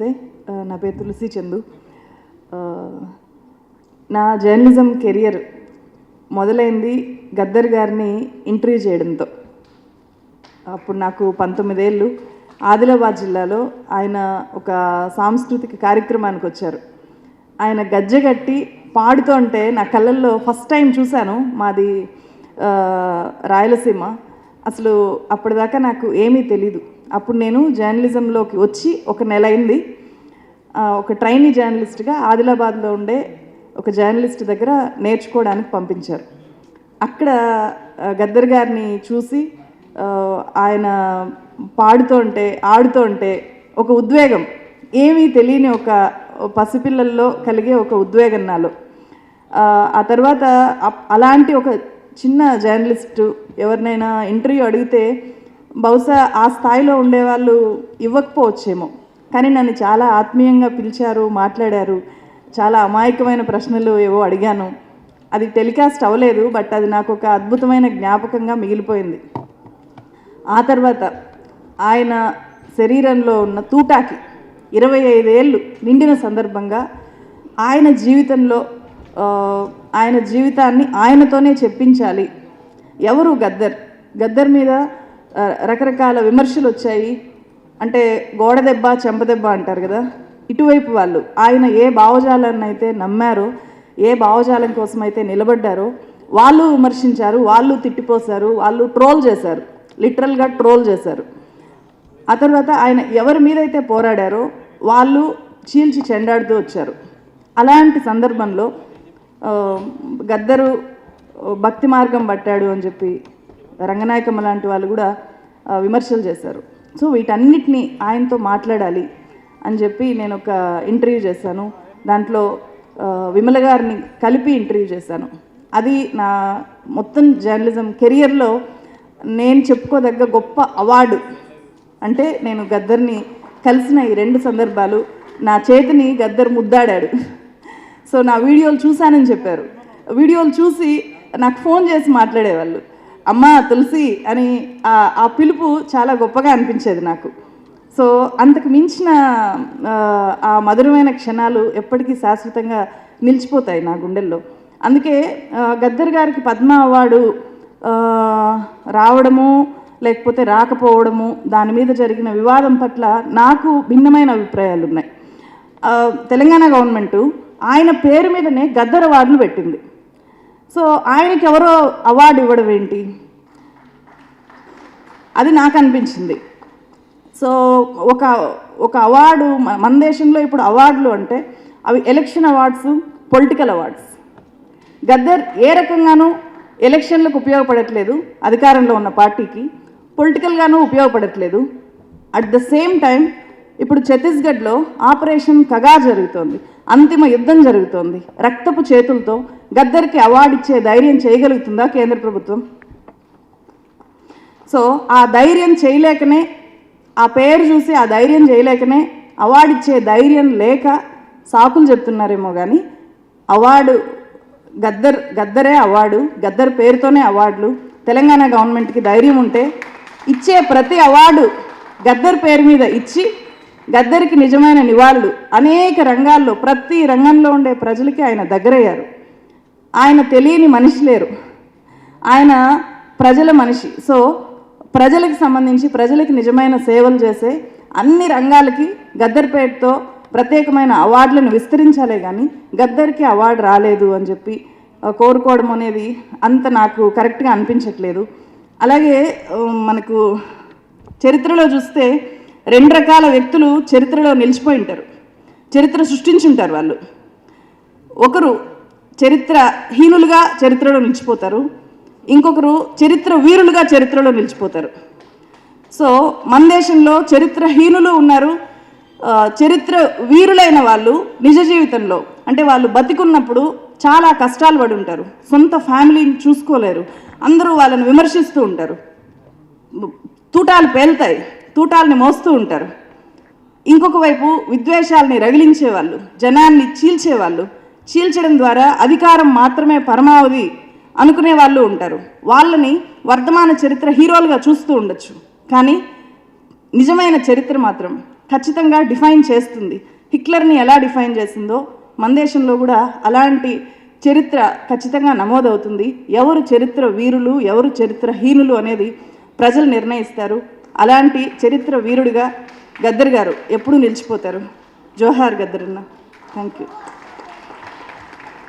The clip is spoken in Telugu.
నమస్తే. నా పేరు తులసి చందు. నా జర్నలిజం కెరియర్ మొదలైంది గద్దర్ గారిని ఇంటర్వ్యూ చేయడంతో. అప్పుడు నాకు పంతొమ్మిదేళ్ళు. ఆదిలాబాద్ జిల్లాలో ఆయన ఒక సాంస్కృతిక కార్యక్రమానికి వచ్చారు. ఆయన గజ్జగట్టి పాడుతూ ఉంటే నా కళ్ళల్లో ఫస్ట్ టైం చూశాను మాది రాయలసీమ. అసలు అప్పటిదాకా నాకు ఏమీ తెలీదు. అప్పుడు నేను జర్నలిజంలోకి వచ్చి ఒక నెల అయింది. ఒక ట్రైనీ జర్నలిస్ట్గా ఆదిలాబాద్లో ఉండే ఒక జర్నలిస్ట్ దగ్గర నేర్చుకోవడానికి పంపించారు. అక్కడ గద్దర్ గారిని చూసి ఆయన పాడుతూ ఉంటే ఆడుతూ ఆడుతుంటే ఒక ఉద్వేగం ఏమీ తెలియని ఒక పసిపిల్లల్లో కలిగే ఒక ఉద్వేగం నాలో. ఆ, ఆ తర్వాత అప్- అలాంటి ఒక చిన్న జర్నలిస్టు ఎవరినైనా ఇంటర్వ్యూ అడిగితే బహుశా ఆ స్థాయిలో ఉండేవాళ్ళు ఇవ్వకపోవచ్చేమో. కానీ నన్ను చాలా ఆత్మీయంగా పిలిచారు మాట్లాడారు. చాలా అమాయకమైన ప్రశ్నలు ఏవో అడిగాను. అది టెలికాస్ట్ అవ్వలేదు బట్ అది నాకు ఒక అద్భుతమైన జ్ఞాపకంగా మిగిలిపోయింది. ఆ తర్వాత ఆయన శరీరంలో ఉన్న తూటాకి ఇరవై ఐదేళ్ళు నిండిన సందర్భంగా ఆయన జీవితంలో ఆయన జీవితాన్ని ఆయనతోనే చెప్పించాలి. ఎవరు గద్దర్? గద్దర్ మీద రకరకాల విమర్శలు వచ్చాయి. అంటే గోడ దెబ్బ చెంపదెబ్బ అంటారు కదా. ఇటువైపు వాళ్ళు ఆయన ఏ భావజాలాన్ని అయితే నమ్మారో ఏ భావజాలం కోసం అయితే నిలబడ్డారో వాళ్ళు విమర్శించారు వాళ్ళు తిట్టిపోసారు వాళ్ళు ట్రోల్ చేశారు. లిటరల్గా ట్రోల్ చేశారు. ఆ తర్వాత ఆయన ఎవరి మీద అయితే పోరాడారో వాళ్ళు చీల్చి చెండాడుతూ వచ్చారు. అలాంటి సందర్భంలో గద్దరు భక్తి మార్గం పట్టాడు అని చెప్పి రంగనాయకమ్మ లాంటి వాళ్ళు కూడా విమర్శలు చేశారు. సో వీటన్నిటిని ఆయనతో మాట్లాడాలి అని చెప్పి నేను ఒక ఇంటర్వ్యూ చేశాను. దాంట్లో విమల గారిని కలిపి ఇంటర్వ్యూ చేశాను. అది నా మొత్తం జర్నలిజం కెరియర్లో నేను చెప్పుకోదగ్గ గొప్ప అవార్డు. అంటే నేను గద్దర్ని కలిసిన ఈ రెండు సందర్భాలు నా చేతిని గద్దర్ ముద్దాడాడు. సో నా వీడియోలు చూశానని చెప్పారు. వీడియోలు చూసి నాకు ఫోన్ చేసి మాట్లాడేవాళ్ళు. అమ్మ తులసి అని ఆ- పిలుపు చాలా గొప్పగా అనిపించేది నాకు. సో అంతకు మించిన ఆ, మధురమైన క్షణాలు ఎప్పటికీ శాశ్వతంగా నిలిచిపోతాయి నా గుండెల్లో. అందుకే గద్దర్ గారికి పద్మ అవార్డు రావడము లేకపోతే రాకపోవడము దాని మీద జరిగిన వివాదం పట్ల నాకు భిన్నమైన అభిప్రాయాలు ఉన్నాయి తెలంగాణ గవర్నమెంటు ఆయన పేరు మీదనే గద్దర్ అవార్డులు పెట్టింది. సో ఆయనకి ఎవరో అవార్డు ఇవ్వడం ఏంటి? అది నాకు అనిపించింది. సో ఒక ఒక అవార్డు మన దేశంలో ఇప్పుడు అవార్డులు అంటే అవి election awards political awards. Gaddar ఏ రకంగానూ ఎలక్షన్లకు ఉపయోగపడట్లేదు అధికారంలో ఉన్న పార్టీకి పొలిటికల్గానూ ఉపయోగపడట్లేదు. అట్ ద సేమ్ టైం ఇప్పుడు ఛత్తీస్గఢ్లో ఆపరేషన్ కగా జరుగుతోంది. అంతిమ యుద్ధం జరుగుతోంది. రక్తపు చేతులతో గద్దర్కి అవార్డు ఇచ్చే ధైర్యం చేయగలుగుతుందా కేంద్ర ప్రభుత్వం? సో ఆ ధైర్యం చేయలేకనే ఆ పేరు చూసి ఆ ధైర్యం చేయలేకనే అవార్డు ఇచ్చే ధైర్యం లేక సాకులు చెప్తున్నారేమో కానీ అవార్డు గద్దర్ గద్దరే అవార్డు గద్దర్ పేరుతోనే అవార్డులు తెలంగాణ గవర్నమెంట్కి ధైర్యం ఉంటే ఇచ్చే ప్రతి అవార్డు గద్దర్ పేరు మీద ఇచ్చి గద్దరికి నిజమైన నివాళులు అనేక రంగాల్లో ప్రతి రంగంలో ఉండే ప్రజలకి ఆయన దగ్గరయ్యారు. ఆయన తెలియని మనిషి లేరు. ఆయన ప్రజల మనిషి. సో ప్రజలకు సంబంధించి ప్రజలకు నిజమైన సేవలు చేసే అన్ని రంగాలకి గద్దర్పేటతో ప్రత్యేకమైన అవార్డులను విస్తరించాలే కానీ గద్దరికి అవార్డు రాలేదు అని చెప్పి కోరుకోవడం అనేది అంత నాకు కరెక్ట్గా అనిపించట్లేదు. అలాగే మనకు చరిత్రలో చూస్తే రెండు రకాల వ్యక్తులు చరిత్రలో నిలిచిపోయి ఉంటారు. చరిత్ర సృష్టించుంటారు వాళ్ళు. ఒకరు చరిత్ర హీనులుగా చరిత్రలో నిలిచిపోతారు. ఇంకొకరు చరిత్ర వీరులుగా చరిత్రలో నిలిచిపోతారు. సో మన దేశంలో చరిత్ర హీనులు ఉన్నారు. చరిత్ర వీరులైన వాళ్ళు నిజ జీవితంలో అంటే వాళ్ళు బతికున్నప్పుడు చాలా కష్టాలు పడి ఉంటారు. సొంత ఫ్యామిలీని చూసుకోలేరు. అందరూ వాళ్ళని విమర్శిస్తూ ఉంటారు. తూటాలు పేలుతాయి. తూటాలని మోస్తూ ఉంటారు. ఇంకొక వైపు విద్వేషాలని రగిలించేవాళ్ళు జనాన్ని చీల్చేవాళ్ళు చీల్చడం ద్వారా అధికారం మాత్రమే పరమావధి అనుకునే వాళ్ళు ఉంటారు. వాళ్ళని వర్ధమాన చరిత్ర హీరోలుగా చూస్తూ ఉండొచ్చు. కానీ నిజమైన చరిత్ర మాత్రం ఖచ్చితంగా డిఫైన్ చేస్తుంది. హిట్లర్ని ఎలా డిఫైన్ చేసిందో మన దేశంలో కూడా అలాంటి చరిత్ర ఖచ్చితంగా నమోదవుతుంది. ఎవరు చరిత్ర వీరులు ఎవరు చరిత్ర హీనులు అనేది ప్రజలు నిర్ణయిస్తారు. అలాంటి చరిత్ర వీరుడిగా గద్దర్ గారు ఎప్పుడూ నిలిచిపోతారు. జోహార్ గద్దరన్న థ్యాంక్ యూ